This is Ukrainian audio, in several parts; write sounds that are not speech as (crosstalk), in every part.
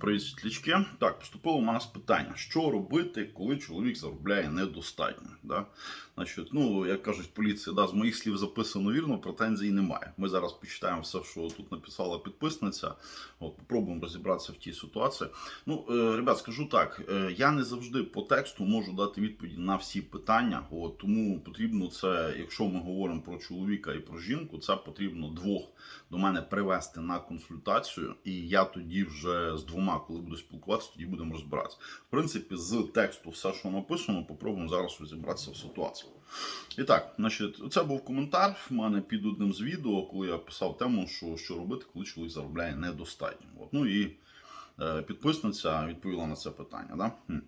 Привіт, світлячки. Так, поступило у нас питання: що робити, коли чоловік заробляє недостатньо? Да? Значить, ну, як кажуть, поліція, да, з моїх слів записано вірно, претензій немає. Ми зараз почитаємо все, що тут написала підписниця. От, попробуємо розібратися в тій ситуації. Ну, е, ребят, скажу так: е, я не завжди по тексту можу дати відповіді на всі питання. От, тому потрібно це, якщо ми говоримо про чоловіка і про жінку, це потрібно двох до мене привести на консультацію, і я тоді вже з двома, коли буду спілкуватися, тоді будемо розбиратися. В принципі, з тексту все, що написано, попробуємо зараз розібратися в ситуації. І так, значить, це був коментар в мене під одним з відео, коли я писав тему, що, що робити, коли чоловік заробляє недостатньо. От. Ну і е, підписниця відповіла на це питання. Да?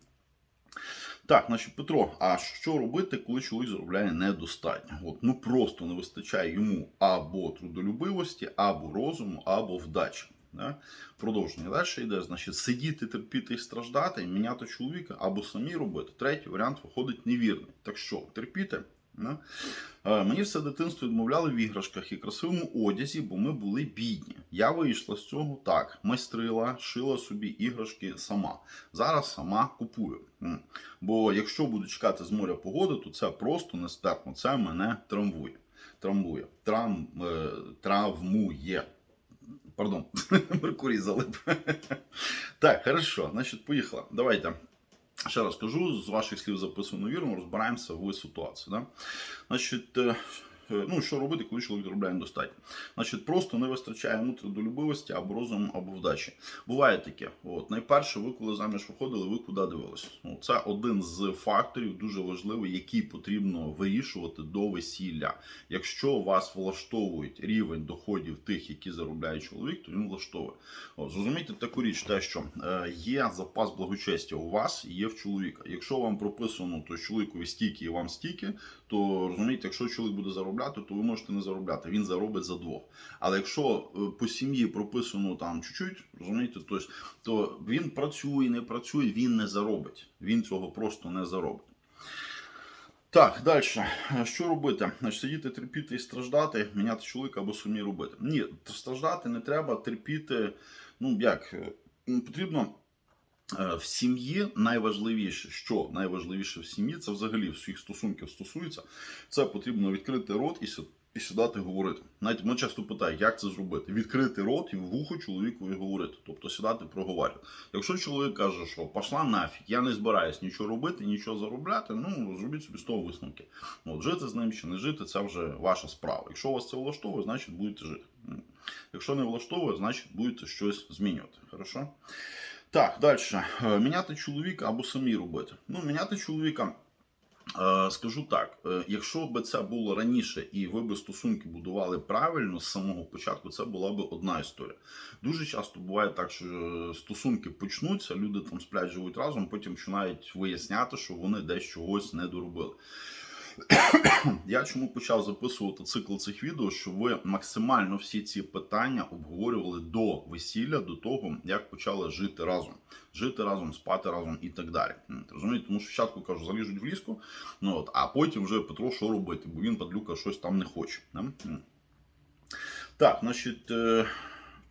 Так, значить, Петро, а що робити, коли чоловік заробляє недостатньо? От, ну просто не вистачає йому або трудолюбивості, або розуму, або вдачі. Да? Продовження далі йде, значить, сидіти, терпіти і страждати, міняти чоловіка або самі робити. Третій варіант виходить невірний. Так що, терпіти? Да? Е, Мені все дитинство відмовляли в іграшках і красивому одязі, бо ми були бідні. Я вийшла з цього так, майстрила, шила собі іграшки сама. Зараз сама купую. Бо якщо буду чекати з моря погоди, то це просто нестерпно. Це мене травмує. Травмує. Трам, е, травмує. Пардон, (laughs) Меркурій залип. так, хорошо, значить, поїхала. Давайте. Ще раз кажу, з ваших слів записано вірно, розбираємося в ситуації. Да? Значить, е, ну, що робити, коли чоловік заробляє достатньо? Значить, просто не вистачає йому трудолюбивості або розуму, або вдачі. Буває таке. От, найперше, ви коли заміж виходили, ви куди дивилися? Ну, це один з факторів дуже важливий, який потрібно вирішувати до весілля. Якщо вас влаштовують рівень доходів тих, які заробляє чоловік, то він влаштовує. От, зрозумійте таку річ, те, що е, є запас благочестя у вас і є в чоловіка. Якщо вам прописано, то чоловікові стільки і вам стільки, то розумієте, якщо чоловік буде заробляти, то ви можете не заробляти. Він заробить за двох. Але якщо е, по сім'ї прописано там чуть-чуть, розумієте, то, то він працює, не працює, він не заробить. Він цього просто не заробить. Так, далі. Що робити? Значить, сидіти, терпіти і страждати, міняти чоловіка або самі робити. Ні, страждати не треба, терпіти. Ну як, е, потрібно. Е, В сім'ї найважливіше, що найважливіше в сім'ї, це взагалі всіх стосунків стосується. Це потрібно відкрити рот і і сідати говорити. Знаєте, мене часто питають, як це зробити? Відкрити рот і в вухо чоловікові говорити, тобто сідати проговорювати. Якщо чоловік каже, що пішла нафіг, я не збираюсь нічого робити, нічого заробляти, ну зробіть собі з того висновки. От жити з ним чи не жити, це вже ваша справа. Якщо вас це влаштовує, значить будете жити. Якщо не влаштовує, значить будете щось змінювати. Хорошо? Так, далі. Е, Міняти чоловіка або самі робити. Ну, міняти чоловіка. е, Скажу так, е, якщо б це було раніше і ви би стосунки будували правильно з самого початку, це була б одна історія. Дуже часто буває так, що е, стосунки почнуться, люди там сплять, живуть разом, потім починають виясняти, що вони десь чогось не доробили. Я чому почав записувати цикл цих відео, щоб ви максимально всі ці питання обговорювали до весілля, до того, як почали жити разом, жити разом, спати разом і так далі. Розумієте, тому що спочатку кажу, заліжуть в ліску, ну от, а потім вже Петро що робити, бо він падлюка щось там не хоче. М. Так, значить.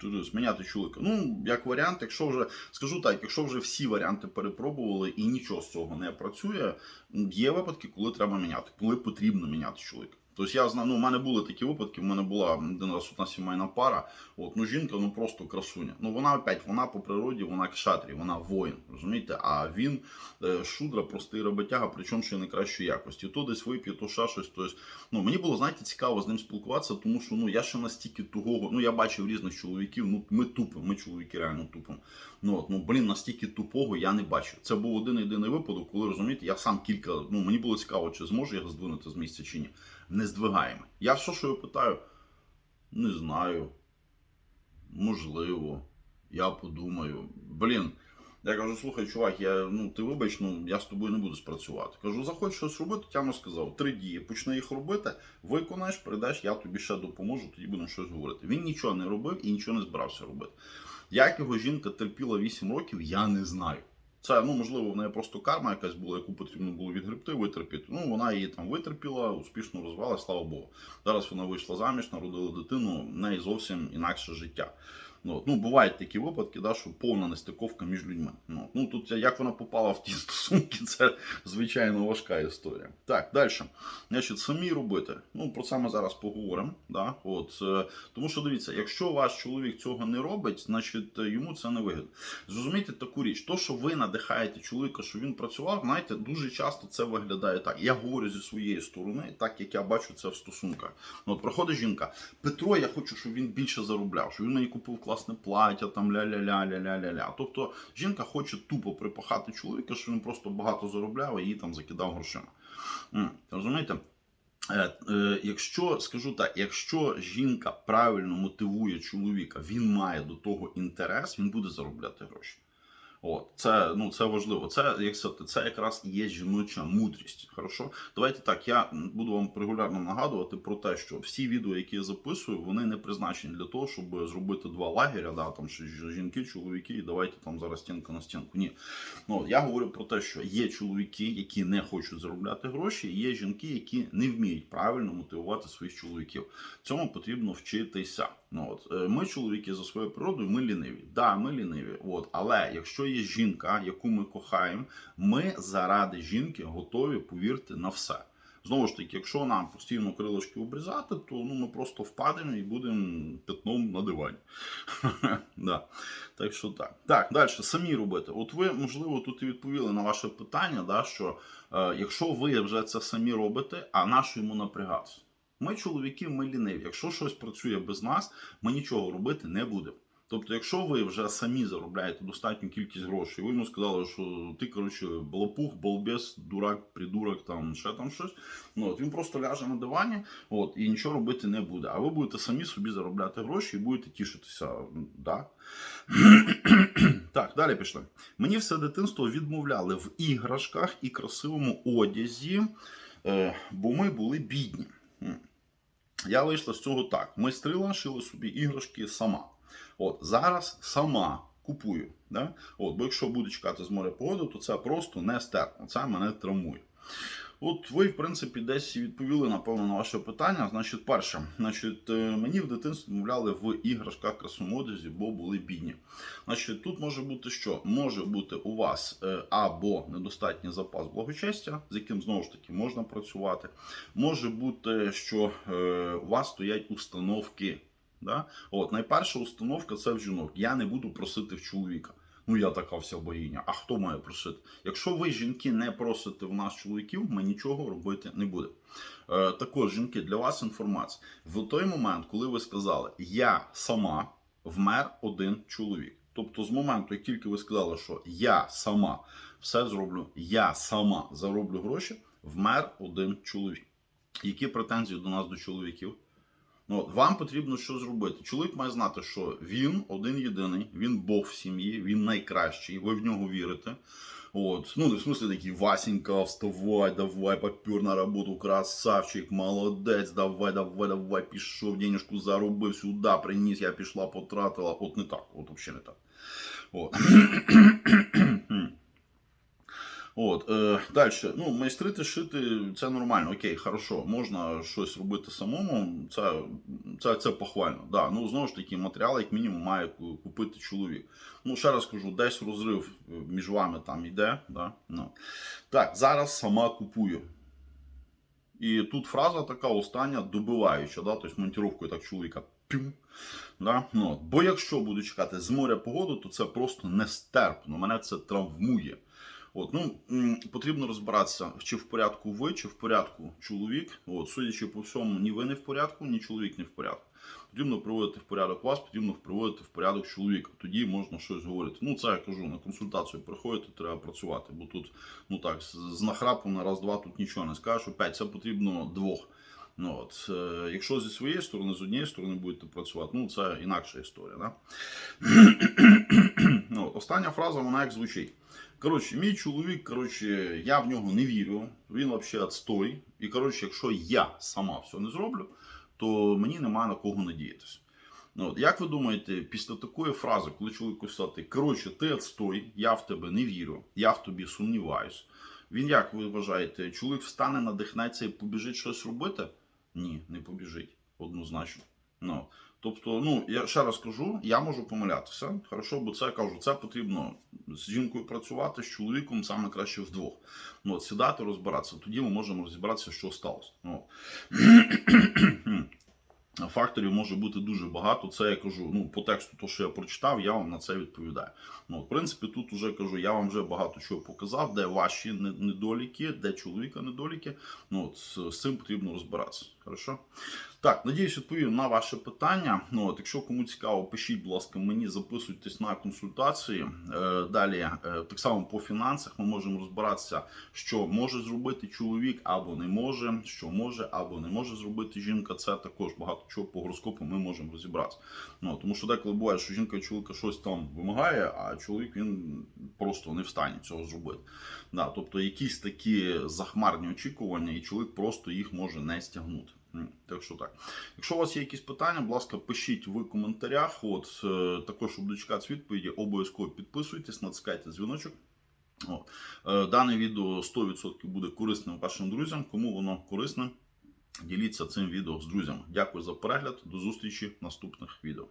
Зміняти чоловіка. Ну, як варіант, якщо вже скажу так, якщо вже всі варіанти перепробували і нічого з цього не працює, є випадки, коли треба міняти, коли потрібно міняти чоловіка. Тобто я знаю, ну, у мене були такі випадки, в мене була один раз одна сімейна пара, от, ну жінка ну просто красуня. Ну вона опять, вона по природі, вона кшатрі, вона воїн, розумієте? А він е, шудра, простий роботяга, причому ще найкращої якості. То десь вип'є, то ще щось. Тобто, ну, мені було, знаєте, цікаво з ним спілкуватися, тому що ну, я ще настільки тугого, ну я бачив різних чоловіків, ну ми тупимо, ми чоловіки реально тупимо. Ну, от, ну блін, настільки тупого я не бачив. Це був один єдиний випадок, коли розумієте, я сам кілька. Ну мені було цікаво, чи зможу я здвинути з місця чи ні. Не здвигаємо. Я все, що я питаю, не знаю. Можливо, я подумаю. Блін. Я кажу, слухай, чувак, я, ну ти вибач, ну я з тобою не буду спрацювати. Кажу, заходь щось робити, Тямо сказав, три дії, почни їх робити, виконаєш, прийдеш, я тобі ще допоможу, тоді будемо щось говорити. Він нічого не робив і нічого не збирався робити. Як його жінка терпіла 8 років, я не знаю. Це, ну, можливо, в неї просто карма якась була, яку потрібно було відгребти, витерпіти. Ну, вона її там витерпіла, успішно розвала, слава Богу. Зараз вона вийшла заміж, народила дитину, в неї зовсім інакше життя. Ну, ну, бувають такі випадки, да, що повна нестиковка між людьми. Ну, ну тут як вона попала в ті (laughs) стосунки, це звичайно важка історія. Так, далі. Значить, самі робити. Ну, про це ми зараз поговоримо. Да? От, е, тому що дивіться, якщо ваш чоловік цього не робить, значить е, йому це не вигідно. Зрозумійте таку річ, то, що ви надихаєте чоловіка, що він працював, знаєте, дуже часто це виглядає так. Я говорю зі своєї сторони, так як я бачу це в стосунках. Ну, от проходить жінка. Петро, я хочу, щоб він більше заробляв, щоб він мені купив класне плаття, там ля-ля-ля, ля-ля-ля-ля. Тобто жінка хоче тупо припахати чоловіка, що він просто багато заробляв і її там закидав грошима. Розумієте? Е, е, Якщо скажу так, якщо жінка правильно мотивує чоловіка, він має до того інтерес, він буде заробляти гроші. От, це, ну, це важливо. Це, як сказати, це якраз і є жіноча мудрість. Хорошо? Давайте так, я буду вам регулярно нагадувати про те, що всі відео, які я записую, вони не призначені для того, щоб зробити два лагеря, да, там жінки, чоловіки, і давайте там зараз стінка на стінку. Ні. Ну, я говорю про те, що є чоловіки, які не хочуть заробляти гроші, і є жінки, які не вміють правильно мотивувати своїх чоловіків. Цьому потрібно вчитися. Ну от е, ми, чоловіки, за своєю природою, ми ліниві. Да, ми ліниві. От, але якщо є жінка, яку ми кохаємо, ми заради жінки готові повірте на все. Знову ж таки, якщо нам постійно крилишки обрізати, то ну ми просто впадемо і будемо пятном на дивані. (laughs) да. Так що так. Так, далі, самі робити. От ви, можливо, тут і відповіли на ваше питання, да, що е, якщо ви вже це самі робите, а нащо йому напрягатися? Ми, чоловіки, ми ліниві. Якщо щось працює без нас, ми нічого робити не будемо. Тобто, якщо ви вже самі заробляєте достатню кількість грошей, ви йому сказали, що ти, коротше, балапух, балбес, дурак, придурок, там ще там щось. Ну, от, він просто ляже на дивані от, і нічого робити не буде. А ви будете самі собі заробляти гроші і будете тішитися. Да? так, далі пішли. Мені все дитинство відмовляли в іграшках і красивому одязі, е, бо ми були бідні. Я вийшла з цього так. Майстрила шила собі іграшки сама. От зараз сама купую. Да? От, бо якщо буду чекати з моря погоди, то це просто нестерпно. Це мене травмує. От ви, в принципі, десь відповіли, напевно, на ваше питання. Значить, перше, значить, е, мені в дитинстві мовляли в іграшках красомодезі, бо були бідні. Значить, тут може бути що? Може бути у вас е, або недостатній запас благочестя, з яким знову ж таки можна працювати. Може бути, що е, у вас стоять установки. Да? От, найперша установка це в жінок. Я не буду просити в чоловіка. Ну, я така вся богиня. А хто має просити? Якщо ви, жінки, не просите в нас чоловіків, ми нічого робити не будемо. Е, також, жінки, для вас інформація. В той момент, коли ви сказали, я сама вмер один чоловік. Тобто, з моменту, як тільки ви сказали, що я сама все зроблю, я сама зароблю гроші, вмер один чоловік. Які претензії до нас до чоловіків? Ну, от, вам потрібно що зробити. Чоловік має знати, що він один єдиний, він Бог в сім'ї, він найкращий, ви в нього вірите. От, ну, не в смысле такий Васенька, вставай, давай, попер на роботу, красавчик, молодець, давай, давай, давай, пішов, денежку заробив сюди, приніс, я пішла, потратила. От не так, от взагалі не так. От. (clears throat) От, е, далі. Ну, майстрити шити це нормально, окей, хорошо. Можна щось робити самому, це, це, це похвально. Да. Ну, знову ж таки, матеріал, як мінімум, має купити чоловік. Ну, ще раз кажу, десь розрив е, між вами там йде. Да? Ну. Так, зараз сама купую. І тут фраза така остання добиваюча, да? тобто монтіровкою так чоловіка. Пім. Да? Ну, бо якщо буду чекати з моря погоду, то це просто нестерпно. Мене це травмує. От, ну, потрібно розбиратися, чи в порядку ви, чи в порядку чоловік. От, судячи по всьому, ні ви не в порядку, ні чоловік не в порядку. Потрібно приводити в порядок вас, потрібно приводити в порядок чоловіка. Тоді можна щось говорити. Ну, це я кажу, на консультацію приходити, треба працювати. Бо тут, ну так, з нахрапу на раз-два тут нічого не скажеш. Опять це потрібно двох. Ну, от, е, якщо зі своєї сторони, з однієї сторони будете працювати, ну це інакша історія. Да? Остання фраза, вона як звучить. Коротше, мій чоловік, коротше, я в нього не вірю, він взагалі відстой. І коротше, якщо я сама все не зроблю, то мені немає на кого надіятися. Ну, от, як ви думаєте, після такої фрази, коли чоловік сказати, коротше, ти відстой, я в тебе не вірю, я в тобі сумніваюсь. Він як ви вважаєте, чоловік встане, надихнеться і побіжить щось робити? Ні, не побіжить, однозначно. Ну, Тобто, ну я ще раз кажу, я можу помилятися. Хорошо, бо це кажу, це потрібно з жінкою працювати, з чоловіком саме краще вдвох. Ну, от, сідати, розбиратися. Тоді ми можемо розібратися, що сталося. Ну, (clears throat) Факторів може бути дуже багато. Це я кажу, ну по тексту, то що я прочитав, я вам на це відповідаю. Ну, в принципі, тут уже кажу, я вам вже багато чого показав, де ваші недоліки, де чоловіка недоліки. Ну от з цим потрібно розбиратися. Хорошо? Так, надіюсь, відповів на ваше питання. Ну от, якщо кому цікаво, пишіть, будь ласка, мені записуйтесь на консультації. Е, далі, е, так само по фінансах, ми можемо розбиратися, що може зробити чоловік або не може, що може або не може зробити жінка. Це також багато чого по гороскопу ми можемо розібратися. Ну тому що деколи буває, що жінка чоловіка щось там вимагає, а чоловік він просто не встані цього зробити. Да, тобто якісь такі захмарні очікування, і чоловік просто їх може не стягнути. Так що так. Якщо у вас є якісь питання, будь ласка, пишіть в коментарях. От е, також, щоб дочекатися відповіді, обов'язково підписуйтесь, натискайте дзвіночок. От. Е, Дане відео 100% буде корисним вашим друзям. Кому воно корисне, діліться цим відео з друзями. Дякую за перегляд. До зустрічі в наступних відео.